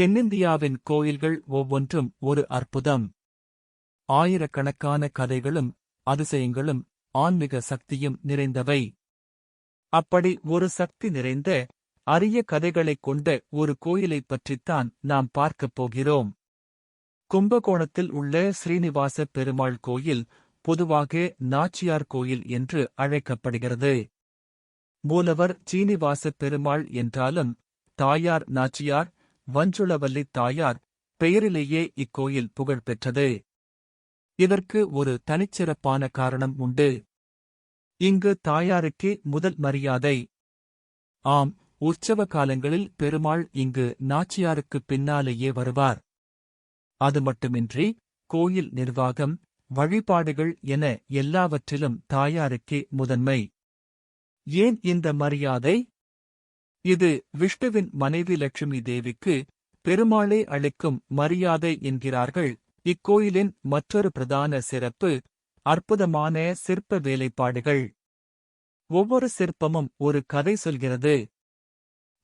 தென்னிந்தியாவின் கோயில்கள் ஒவ்வொன்றும் ஒரு அற்புதம். ஆயிரக்கணக்கான கதைகளும் அதிசயங்களும் ஆன்மீக சக்தியும் நிறைந்தவை. அப்படி ஒரு சக்தி நிறைந்த அரிய கதைகளைக் கொண்ட ஒரு கோயிலைப் பற்றித்தான் நாம் பார்க்கப் போகிறோம். கும்பகோணத்தில் உள்ள ஸ்ரீனிவாச பெருமாள் கோயில் பொதுவாக நாச்சியார் கோயில் என்று அழைக்கப்படுகிறது. மூலவர் சீனிவாச பெருமாள் என்றாலும் தாயார் நாச்சியார் வஞ்சுளவல்லி தாயார் பெயரிலேயே இக்கோயில் புகழ்பெற்றது இதற்கு ஒரு தனிச்சிறப்பான காரணம் உண்டு. இங்கு தாயாருக்கே முதல் மரியாதை. ஆம் உற்சவ காலங்களில் பெருமாள் இங்கு நாச்சியாருக்குப் பின்னாலேயே வருவார். அது மட்டுமின்றி கோயில் நிர்வாகம் வழிபாடுகள் என எல்லாவற்றிலும் தாயாருக்கே முதன்மை. ஏன் இந்த மரியாதை? இது விஷ்ணுவின் மனைவி லட்சுமி தேவிக்கு பெருமாளே அளிக்கும் மரியாதை என்கிறார்கள். இக்கோயிலின் மற்றொரு பிரதான சிறப்பு அற்புதமான சிற்ப வேலைப்பாடுகள். ஒவ்வொரு சிற்பமும் ஒரு கதை சொல்கிறது.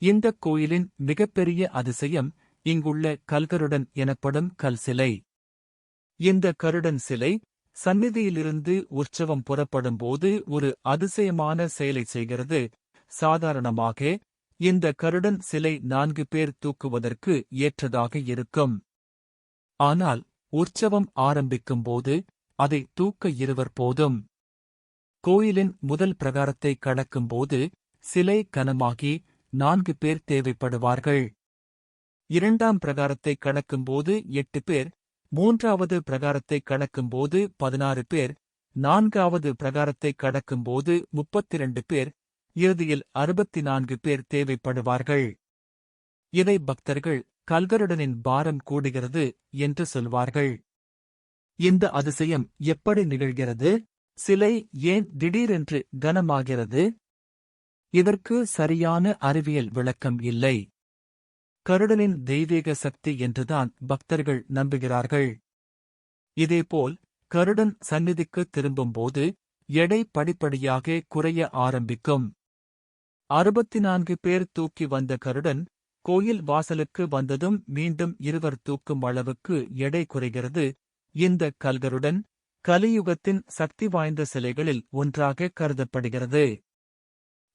இந்த கோயிலின் மிகப்பெரிய அதிசயம் இங்குள்ள கல்கருடன் எனப்படும் கல் சிலை. இந்த கருடன் சிலை சந்நிதியிலிருந்து உற்சவம் புறப்படும்போது ஒரு அதிசயமான செயலை செய்கிறது. சாதாரணமாக இந்த கருடன் சிலை நான்கு பேர் தூக்குவதற்கு ஏற்றதாக இருக்கும். ஆனால் உற்சவம் ஆரம்பிக்கும்போது அதை தூக்க இருவர் போதும். கோயிலின் முதல் பிரகாரத்தை கடக்கும்போது சிலை கனமாகி நான்கு பேர் தேவைப்படுவார்கள். இரண்டாம் பிரகாரத்தை கடக்கும்போது எட்டு பேர் மூன்றாவது பிரகாரத்தை கடக்கும்போது பதினாறு பேர் நான்காவது பிரகாரத்தை கடக்கும்போது முப்பத்திரண்டு பேர் இறுதியில் அறுபத்தி நான்கு பேர் தேவைப்படுவார்கள். இதை பக்தர்கள் கல்கருடனின் பாரம் கூடுகிறது என்று சொல்வார்கள். இந்த அதிசயம் எப்படி நிகழ்கிறது? சிலை ஏன் திடீரென்று கனமாகிறது? இதற்கு சரியான அறிவியல் விளக்கம் இல்லை. கருடனின் தெய்வீக சக்தி என்றுதான் பக்தர்கள் நம்புகிறார்கள். இதேபோல் கருடன் சந்நிதிக்கு திரும்பும்போது எடை படிப்படியாக குறைய ஆரம்பிக்கும். அறுபத்தி நான்கு பேர் தூக்கி வந்த கருடன் கோயில் வாசலுக்கு வந்ததும் மீண்டும் இருவர் தூக்கும் அளவுக்கு எடை குறைகிறது. இந்த கல்கருடன் கலியுகத்தின் சக்தி வாய்ந்த சிலைகளில் ஒன்றாக கருதப்படுகிறது.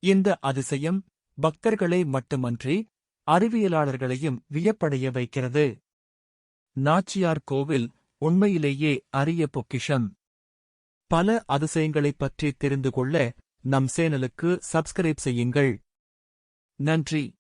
இந்த அதிசயம் பக்தர்களை மட்டுமன்றி அறிவியலாளர்களையும் வியப்படைய வைக்கிறது. நாச்சியார் கோவில் உண்மையிலேயே அரிய பொக்கிஷம். பல அதிசயங்களைப் பற்றி தெரிந்து கொள்ள நம் சேனலுக்கு சப்ஸ்கிரைப் செய்யுங்கள். நன்றி.